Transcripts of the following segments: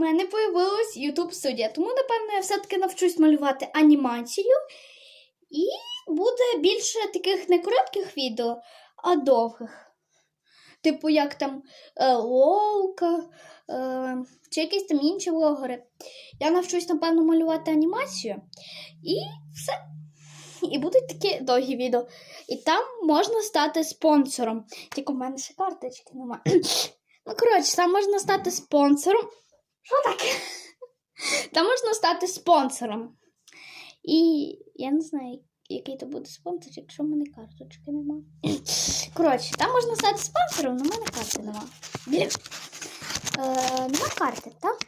мене появилась YouTube студія. Тому, напевно, я все-таки навчусь малювати анімацію. І буде більше таких не коротких відео, а довгих. Типу, як там е, Лолка е, чи якісь там інші блогери. Я навчусь, напевно, малювати анімацію. І все. І будуть такі довгі відео. І там можна стати спонсором. Тільки в мене ще карточки немає. Ну, коротше, там можна стати спонсором. Що таке? Там можна стати спонсором. І я не знаю, який то буде спонсор, якщо в мене карточки немає. Коротше, там можна стати спонсором, але в мене карти нема. Е, нема карти, так?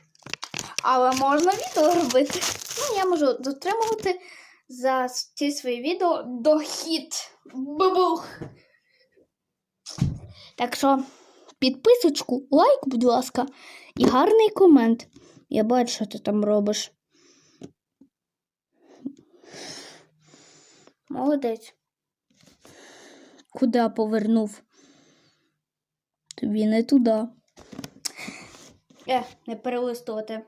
Але можна відео робити. Ну, я можу дотримувати за ці свої відео дохід. Бабух. Так що підписочку, лайк, будь ласка, і гарний комент. Я бачу, що ти там робиш. Молодець. Куди повернув? Тобі не туди. Е, не перелистувати.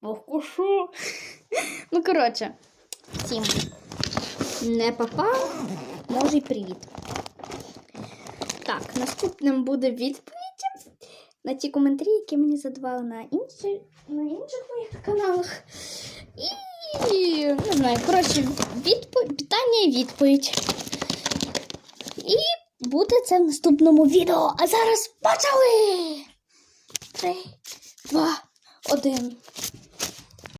Вовкушу. Ну, коротше, всім не папа, може й привіт. Так, наступним буде відповідь на ті коментарі, які мені задавали на, інші, на інших моїх каналах. І не знаю, коротше, відпо... питання і відповідь. І буде це в наступному відео. А зараз почали! Три, два, один.